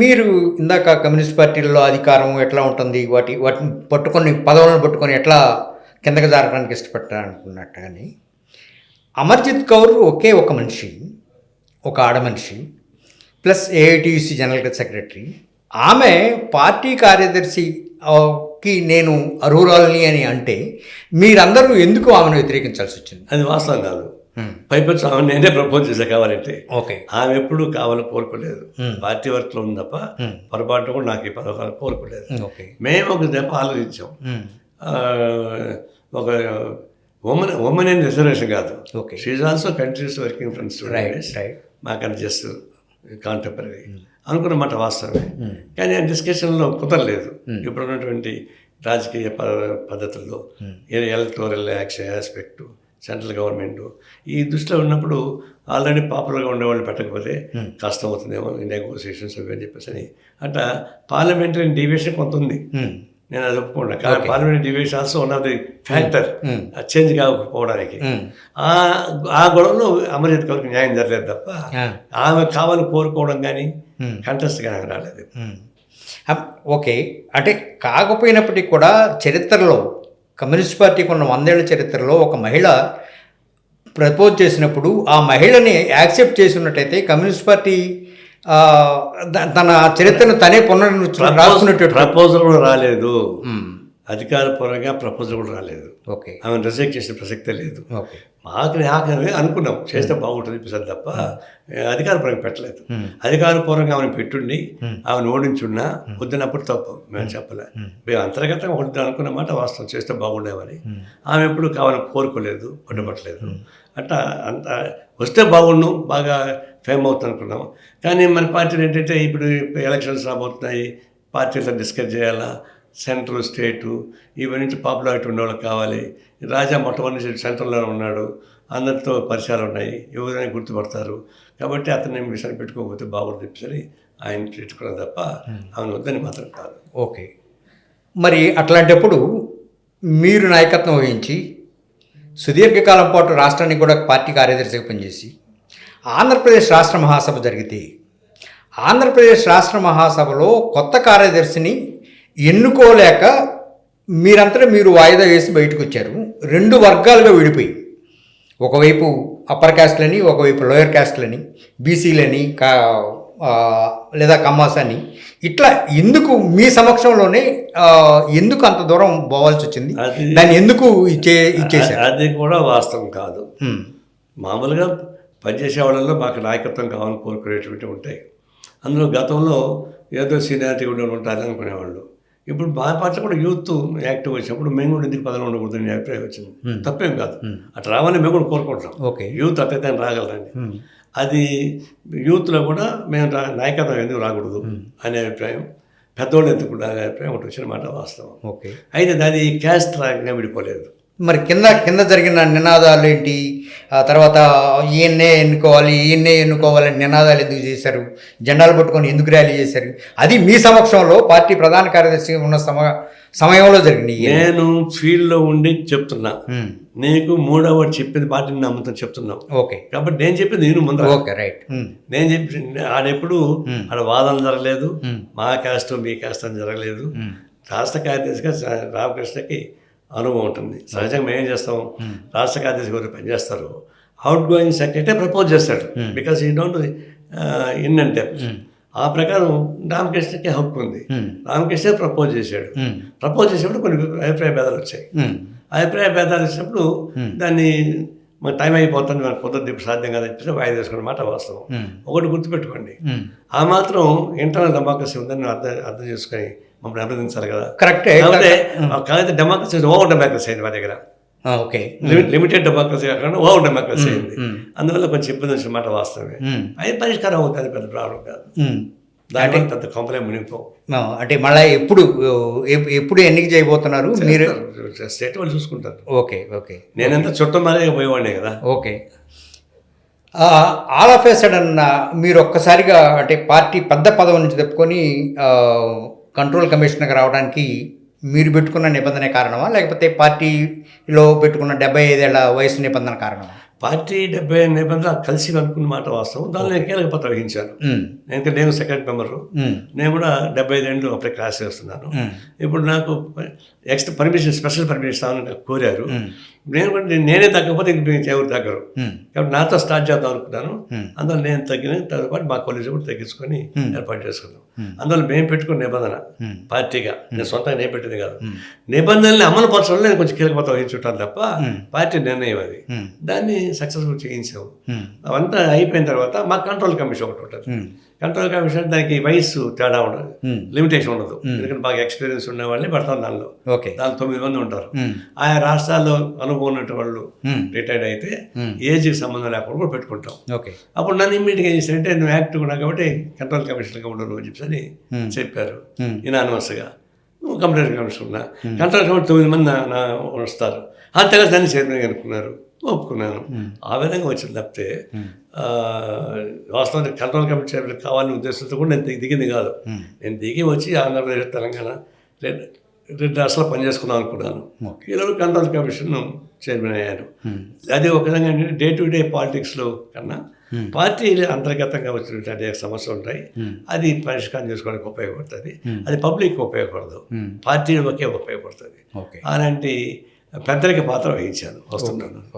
మీరు ఇందాక కమ్యూనిస్ట్ పార్టీల్లో అధికారం ఎట్లా ఉంటుంది? వాటి వాటిని పట్టుకొని పదవులను పట్టుకొని ఎట్లా కిందకి జారడానికి ఇష్టపడ్డారనుకున్నట్టు కానీ అమర్జిత్ కౌర్ ఒకే ఒక మనిషి ఒక ఆడ మనిషి ప్లస్ ఏఐటీయూసీ జనరల్ సెక్రటరీ ఆమె పార్టీ కార్యదర్శికి నేను అర్హురాలని అని అంటే మీరందరూ ఎందుకు ఆమెను వ్యతిరేకించాల్సి వచ్చింది? అది వాస్తవం కాదు. పైపచ్చు ఆమె నేనే ప్రపోజ్ చేశా కావాలంటే. ఓకే ఆమె ఎప్పుడు కావాలని కోరుకోలేదు. Hmm. పార్టీ వర్క్లో ఉంది తప్ప Hmm. పొరపాటు కూడా నాకు ఈ పథకాలు కోరుకోలేదు. ఓకే మేము ఒక దెబ్బ ఆలోచించాం. ఒక ఉమెన్ ఉమెన్ ఇన్ రిజర్వేషన్ కాదు. Okay she also countries working friends మాకన్నా జస్ట్ కాంటెంపరీ అనుకున్న మాట వాస్తవమే. కానీ ఆ డిస్కషన్లో కుదరలేదు. ఇప్పుడు ఉన్నటువంటి రాజకీయ పద్ధతుల్లో electoral action aspect central government. ఈ దృష్టిలో ఉన్నప్పుడు ఆల్రెడీ పాపులర్గా ఉండేవాళ్ళు పెట్టకపోతే కష్టం అవుతుందేమో నెగోసియేషన్స్ అవి అని చెప్పేసి అని. అట్లా పార్లమెంటరీ డివియేషన్ కొంత ఉంది. నేను అది ఒప్పుకున్నా కానీ parliamentary deviation also one of the factor change కాకపోవడానికి. ఆ ఆ గొడవలో అమర్జిత్ కౌర్కి న్యాయం జరగలేదు తప్ప. ఆమె కావాలని కోరుకోవడం కానీ. కంటెస్ట్ కానీ రాలేదు. ఓకే. అంటే కాకపోయినప్పటికీ కూడా చరిత్రలో కమ్యూనిస్ట్ పార్టీకి ఉన్న వందేళ్ళ చరిత్రలో ఒక మహిళ ప్రపోజ్ చేసినప్పుడు ఆ మహిళని యాక్సెప్ట్ చేసి ఉన్నట్టయితే కమ్యూనిస్ట్ పార్టీ తన చరిత్రను తనే పునర్నిర్మించు రాసుకున్నట్టు ప్రపోజల్ రాలేదు. ఉమ్. అధికారపూర్వకంగా ప్రపోజల్ కూడా రాలేదు. ఓకే. ఆమె రిజెక్ట్ చేసిన ప్రసక్తే లేదు. మాకు ఆఖరి అనుకున్నాం. చేస్తే బాగుంటుంది అనిపిస్తుంది తప్ప అధికారపూర్వకంగా పెట్టలేదు. అధికారపూర్వకంగా ఆమెను పెట్టుండి ఆమెను ఓడించున్నా వద్దినప్పుడు తప్పు. మేము చెప్పలే. మేము అంతర్గతంగా వద్దు అనుకున్న మాట వాస్తవం. చేస్తే బాగుండేవని. ఆమె ఎప్పుడు కావాలని కోరుకోలేదు పట్టుబట్టలేదు అట్లా అంత వస్తే బాగుండు బాగా ఫేమ్ అవుతుంది అనుకున్నాం. కానీ మన పార్టీలు ఏంటంటే ఇప్పుడు ఎలక్షన్స్ రాబోతున్నాయి పార్టీలతో డిస్కస్ చేయాలా సెంట్రల్ స్టేటు ఇవన్నీ పాపులారిటీ ఉండేవాళ్ళకి కావాలి. రాజా మొట్టమొదటి సెంట్రల్లో ఉన్నాడు. అందరితో పరిచయాలు ఉన్నాయి. ఎవరైనా గుర్తుపడతారు. కాబట్టి అతన్ని విషయాన్ని పెట్టుకోకపోతే బాగుంటుంది చెప్పి ఆయన పెట్టుకున్నాం తప్ప ఆమెను వద్దని మాత్రం కాదు. ఓకే. మరి అట్లాంటప్పుడు మీరు నాయకత్వం వహించి సుదీర్ఘకాలం పాటు రాష్ట్రానికి కూడా పార్టీ కార్యదర్శిగా పనిచేసి ఆంధ్రప్రదేశ్ రాష్ట్ర మహాసభ జరిగితే ఆంధ్రప్రదేశ్ రాష్ట్ర మహాసభలో కొత్త కార్యదర్శిని ఎన్నుకోలేక మీరంతటా మీరు వాయిదా వేసి బయటకు వచ్చారు రెండు వర్గాలుగా విడిపోయి ఒకవైపు అప్పర్ క్యాస్ట్లని ఒకవైపు లోయర్ క్యాస్ట్లని బీసీలని కా లేదా కమ్మాస్ అని ఇట్లా ఎందుకు మీ సమక్షంలోనే ఎందుకు అంత దూరం పోవాల్సి వచ్చింది దాన్ని ఎందుకు ఇచ్చే ఇచ్చేశారు? అది కూడా వాస్తవం కాదు. మామూలుగా పనిచేసే వాళ్ళలో మాకు నాయకత్వం కావాలని కోరుకునేటువంటి ఉంటాయి. అందులో గతంలో ఏదో సీనియారిటీ ఉండి ఉంటారు అనుకునేవాళ్ళు. ఇప్పుడు మా పార్టీ కూడా యూత్ యాక్టివ్ వచ్చినప్పుడు మేము కూడా ఎందుకు పదవి ఉండకూడదు అనే అభిప్రాయం వచ్చింది. తప్పేం కాదు. అట్లా రావాలని మేము కూడా కోరుకుంటాం ఓకే. యూత్ అట్లయితే రాగలరండి. అది యూత్లో కూడా మేము రా నాయకత్వం ఎందుకు రాకూడదు అనే అభిప్రాయం పెద్దోళ్ళు ఎందుకు అనే అభిప్రాయం ఒకటి వచ్చిన మాట వాస్తవం. ఓకే. అయితే అది క్యాస్ట్ రాగానే విడిపోలేదు. మరి కింద కింద జరిగిన నినాదాలు ఏంటి? ఆ తర్వాత ఈయన్నే ఎన్నుకోవాలి ఈయన్నే ఎన్నుకోవాలని నినాదాలు ఎందుకు చేశారు? జెండాలు పట్టుకొని ఎందుకు ర్యాలీ చేశారు? అది మీ సమక్షంలో పార్టీ ప్రధాన కార్యదర్శిగా ఉన్న సమ సమయంలో జరిగినాయి నేను ఫీల్డ్లో ఉండి చెప్తున్నా. నీకు మూడవ చెప్పింది పార్టీని నమ్ముతాను చెప్తున్నావు. ఓకే. కాబట్టి నేను చెప్పింది నేను ముందు ఓకే రైట్. నేను చెప్పి ఆడెప్పుడు ఆడ వాదన జరగలేదు. మా క్యాస్ట్ మీ క్యాస్ట్ అని జరగలేదు. రాష్ట్ర కార్యదర్శిగా రామకృష్ణకి అనుభవం ఉంటుంది. సహజంగా మేము ఏం చేస్తాం రాష్ట్ర కార్యదర్శి ఎవరు పనిచేస్తారు అవుట్ గోయింగ్ సెక్రటరీ ప్రపోజ్ చేస్తాడు బికాస్ ఈ డోంట్ ఇన్ అండ్ డెప్త్ ఆ ప్రకారం రామకృష్ణకి హక్కు ఉంది. రామకృష్ణ ప్రపోజ్ చేశాడు. ప్రపోజ్ చేసినప్పుడు కొన్ని అభిప్రాయ భేదాలు వచ్చాయి. అభిప్రాయ భేదాలు వచ్చినప్పుడు దాన్ని మన టైం అయిపోతుంది మనకు కుదరదు ఇప్పుడు సాధ్యం కాదని వాయిదా వేసుకున్న మాట వాస్తవం. ఒకటి గుర్తుపెట్టుకోండి. ఆ మాత్రం ఇంటర్నల్ డెమోక్రసీ ఉందని అర్థం అర్థం చేసుకొని మమ్మల్ని అభినందించాలి కదా. కరెక్టే కాకపోతే డెమోక్రసీ ఓవర్ డెమోక్రసీ అయింది మా దగ్గర. ఓకే. లిమిట్ లిమిటెడ్ డెమోక్రసీ కాకుండా ఓవర్ డెమోక్రసీ అయింది. అందువల్ల కొంచెం ఇబ్బంది వచ్చిన మాట వాస్తవమే. అది పరిష్కారం అవుతుంది పెద్ద ప్రాబ్లం కాదు. దానివల్ల పెద్ద కొంపలే మునిగిపోవు అంటే మళ్ళీ ఎప్పుడు ఎప్- ఎప్పుడు ఎన్నిక చేయబోతున్నారు? మీరు స్టేట్ వాళ్ళు చూసుకుంటారు. Okay okay. నేనంతా చుట్టం మాదే పోయేవాడినే కదా. Okay. All of a sudden మీరు ఒక్కసారిగా అంటే పార్టీ పెద్ద పదవి నుంచి తప్పుకొని కంట్రోల్ కమిషనర్గా రావడానికి మీరు పెట్టుకున్న నిబంధన కారణమా? లేకపోతే పార్టీలో పెట్టుకున్న డెబ్బై ఐదేళ్ళ వయసు నిబంధన కారణమా? పార్టీ డెబ్బై నిబంధనలు కలిసి అనుకున్న మాట వాస్తవం. దానిలో నేను కీలక పాత్ర వహించాను. ఉమ్, నేను సెకండ్ మెంబరు. నేను కూడా డెబ్బై ఐదు ఏళ్ళు అప్పుడే క్లాస్ చేస్తున్నాను. ఇప్పుడు నాకు ఎక్స్ట్రా పర్మిషన్ స్పెషల్ పర్మిషన్ ఇస్తామని నాకు కోరారు. నేను కూడా నేను- తగ్గకపోతే ఎవరు తగ్గరు కాబట్టి నాతో స్టార్ట్ చేద్దాం అనుకున్నాను. అందులో నేను తగ్గిన తర్వాత మా కాలేజ్ కూడా తగ్గించుకొని. ఏర్పాటు చేసుకున్నాం. అందులో మేము పెట్టుకున్న నిబంధన. పార్టీగా నేను సొంతంగా నేను పెట్టింది కాదు. నిబంధనల్ని అమలు పరచడంలో నేను కొంచెం కీలక పాత్ర వహించుంటాను తప్ప. పార్టీ నిర్ణయం అది దాన్ని సక్సెస్ఫుల్ చేయించాము అవంతా అయిపోయిన తర్వాత మా కంట్రోల్ కమిషన్ ఒకటి ఉంటుంది కంట్రోల్ కమిషన్ దానికి వయసు తేడా ఉండదు. లిమిటేషన్ ఉండదు. ఎందుకంటే బాగా ఎక్స్పీరియన్స్ ఉన్న వాళ్ళని పెడతాం దానిలో. ఓకే. దానిలో తొమ్మిది మంది ఉంటారు. ఆయా రాష్ట్రాల్లో అనుభవం ఉన్నటువంటి వాళ్ళు రిటైర్డ్ అయితే. ఏజ్కి సంబంధం లేకుండా కూడా పెట్టుకుంటాం. ఓకే. అప్పుడు నన్ను ఇమ్మీడియట్గా ఏం చేశారంటే నువ్వు యాక్టివ్ ఉన్నా కాబట్టి కంట్రోల్ కమిషన్గా ఉండరు అని చెప్పి. చెప్పారు. ఇనానమస్గా నువ్వు కంప్యూటర్ కమిషన్ ఉన్నా. కంట్రోల్ కమిషన్ తొమ్మిది మంది వస్తారు. అంతగా దాన్ని చైర్మన్ అనుకున్నారు ఒప్పుకున్నాను. ఆ విధంగా వచ్చింది. తప్పితే వాస్తవానికి కంట్రోల్ కమిటీ చైర్మన్ కావాలనే ఉద్దేశంతో కూడా నేను దిగి- దిగింది కాదు. నేను దిగి వచ్చి ఆంధ్రప్రదేశ్ తెలంగాణ రెండు రెండు రాష్ట్రాలు పనిచేసుకుందాం అనుకున్నాను. ఈరోజు కంట్రోల్ కమిషన్ చైర్మన్ అయ్యాను. అది ఒక విధంగా ఏంటంటే డే టు డే పాలిటిక్స్లో కన్నా. పార్టీ అంతర్గతంగా వచ్చినటువంటి అనేక సమస్యలు ఉంటాయి. అది పరిష్కారం చేసుకోవడానికి ఉపయోగపడుతుంది. అది పబ్లిక్ ఉపయోగపడదు. Hmm. పార్టీలకే ఉపయోగపడుతుంది. అలాంటి పెద్దరిక పాత్ర వహించాను వస్తున్నాను.